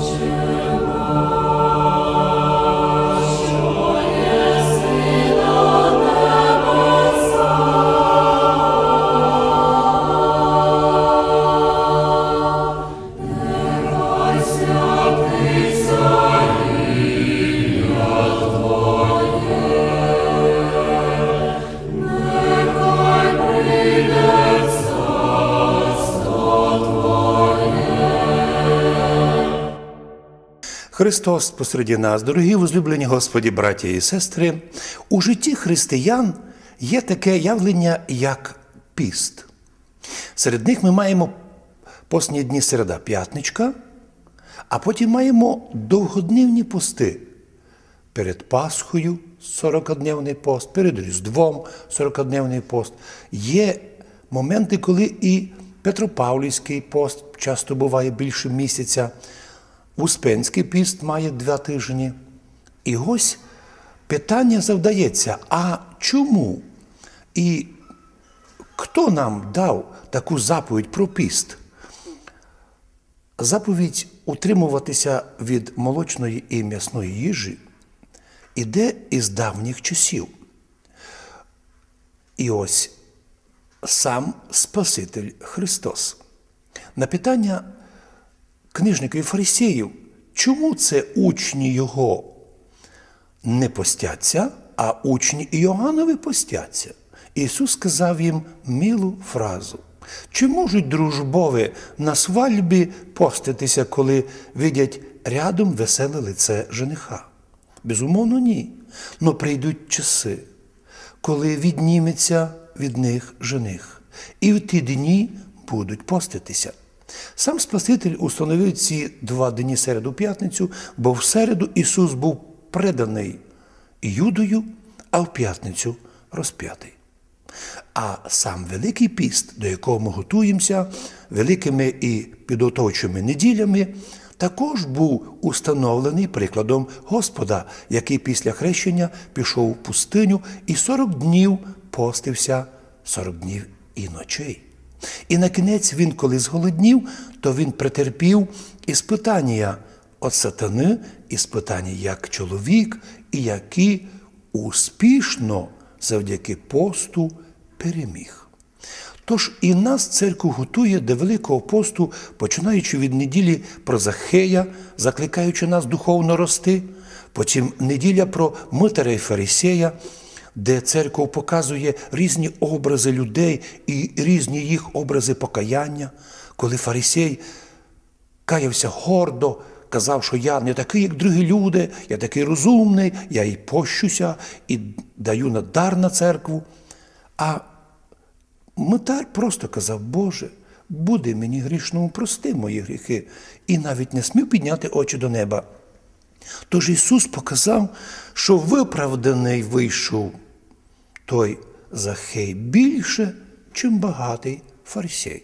you. Христос посереді нас, дорогі возлюблені Господі, браті і сестри, у житті християн є таке явлення, як піст. Серед них ми маємо постні дні середа п'ятничка, а потім маємо довгоднівні пости. Перед Пасхою 40-дневний пост, перед Різдвом 40-дневний пост. Є моменти, коли і Петропавлівський пост часто буває більше місяця. Успенський піст має два тижні. І ось питання завдається: а чому? І хто нам дав таку заповідь про піст? Заповідь утримуватися від молочної і м'ясної їжі іде із давніх часів. І ось сам Спаситель Христос. На питання книжників і фарисеїв, чому це учні його не постяться, а учні Іоаннові постяться? Ісус сказав їм милу фразу. Чи можуть дружбови на свальбі поститися, коли видять рядом веселе лице жениха? Безумовно, ні. Но прийдуть часи, коли відніметься від них жених, і в ті дні будуть поститися. Сам Спаситель установив ці два дні середу п'ятницю, бо в середу Ісус був преданий Юдою, а в п'ятницю розп'ятий. А сам Великий піст, до якого ми готуємося великими і підготовчими неділями, також був установлений прикладом Господа, який після хрещення пішов в пустиню і 40 днів постився 40 днів і ночей. І на кінець він, коли зголоднів, то він претерпів іспитання від сатани, іспитання як чоловік, і які успішно завдяки посту переміг. Тож і нас церква готує до Великого посту, починаючи від неділі про Захея, закликаючи нас духовно рости, потім неділя про Митаря і Фарисея, де церква показує різні образи людей і різні їх образи покаяння, коли фарисей каявся гордо, казав, що я не такий, як другі люди, я такий розумний, я і пощуся, і даю на дар на церкву. А Митар просто казав, Боже, буде мені грішному, прости мої гріхи, і навіть не смів підняти очі до неба. Тож Ісус показав, що виправданий вийшов той Захей більше, чим багатий фарисей.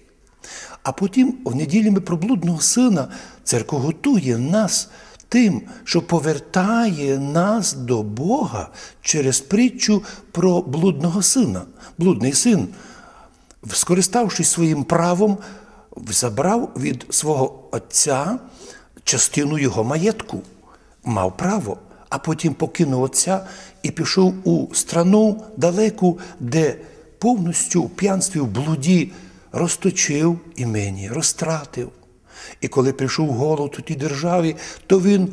А потім в неділі ми про блудного сина церква готує нас тим, що повертає нас до Бога через притчу про блудного сина. Блудний син, скориставшись своїм правом, забрав від свого отця частину його маєтку мав право, а потім покинув отця і пішов у страну далеку, де повністю в п'янстві, в блуді розточив імені, розтратив. І коли прийшов голод у тій державі, то він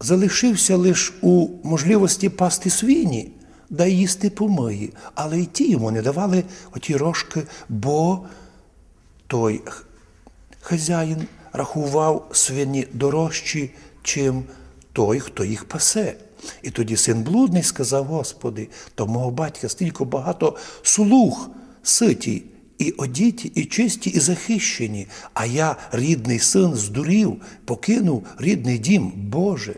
залишився лише у можливості пасти свині, да їсти помиї. Але й ті йому не давали оті рожки, бо той хазяїн рахував свині дорожчі, чим той, хто їх пасе. І тоді син блудний сказав: Господи, то мого батька стільки багато слуг ситі, і одіті, і чисті, і захищені. А я, рідний син, здурів, покинув рідний дім, Боже.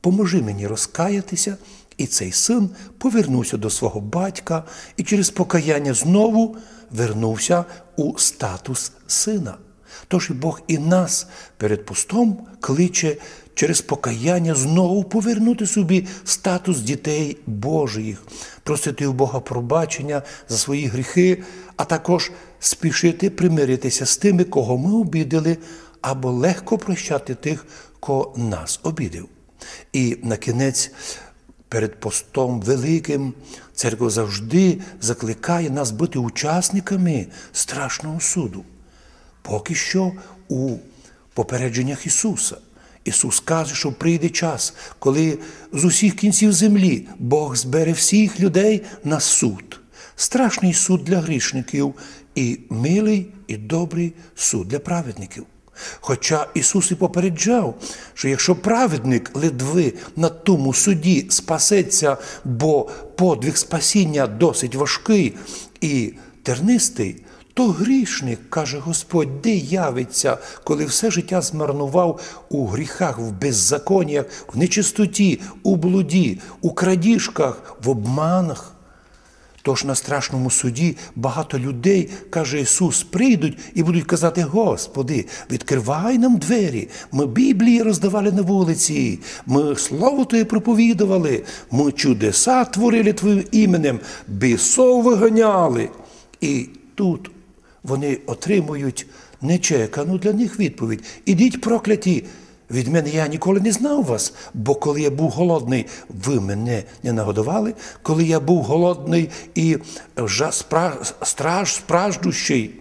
Поможи мені розкаятися. І цей син повернувся до свого батька і через покаяння знову вернувся у статус сина. Тож і Бог і нас перед пустом кличе через покаяння знову повернути собі статус дітей Божих, просити у Бога пробачення за свої гріхи, а також спішити примиритися з тими, кого ми обідали, або легко прощати тих, кого нас обідив. І на кінець, перед постом великим, церква завжди закликає нас бути учасниками страшного суду. Поки що у попередженнях Ісуса. Ісус каже, що прийде час, коли з усіх кінців землі Бог збере всіх людей на суд. Страшний суд для грішників і милий і добрий суд для праведників. Хоча Ісус і попереджав, що якщо праведник ледви на тому суді спасеться, бо подвиг спасіння досить важкий і тернистий, то грішник, каже Господь, де явиться, коли все життя змарнував у гріхах, в беззаконнях, в нечистоті, у блуді, у крадіжках, в обманах. Тож на страшному суді багато людей, каже Ісус, прийдуть і будуть казати: Господи, відкривай нам двері. Ми Біблії роздавали на вулиці, ми Слово Твоє проповідували, ми чудеса творили Твоїм іменем, бісов виганяли. І тут вони отримують нечекану для них відповідь. Ідіть прокляті. Від мене я ніколи не знав вас, бо коли я був голодний, ви мене не нагодували. Коли я був голодний і страж спраждущий,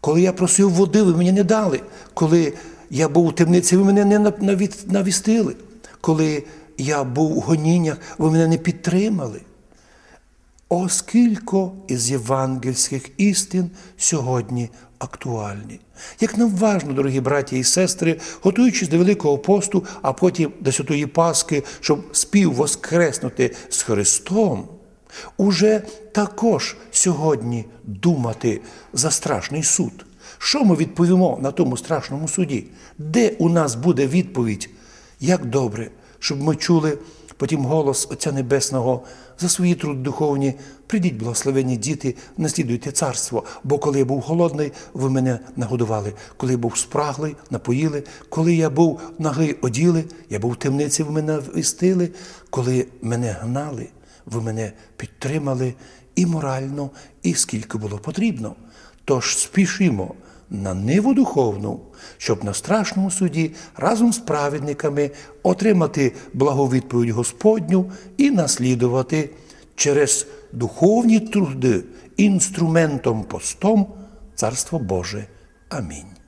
коли я просив води, ви мені не дали. Коли я був у темниці, ви мене не навістили. Коли я був у гоніннях, ви мене не підтримали. Оскільки із євангельських істин сьогодні актуальні. Як нам важно, дорогі браті і сестри, готуючись до Великого посту, а потім до Святої Пасхи, щоб спів воскреснути з Христом, уже також сьогодні думати за страшний суд. Що ми відповімо на тому страшному суді? Де у нас буде відповідь? Як добре, щоб ми чули потім голос Отця Небесного. За свої труд духовні, прийдіть, благословені діти, наслідуйте царство, бо коли я був голодний, ви мене нагодували, коли я був спраглий, напоїли, коли я був нагий, оділи, я був в темниці, ви мене вистили, коли мене гнали, ви мене підтримали і морально, і скільки було потрібно. Тож спішимо на ниву духовну, щоб на страшному суді разом з праведниками отримати благовідповідь Господню і наслідувати через духовні труди інструментом постом Царство Боже. Амінь.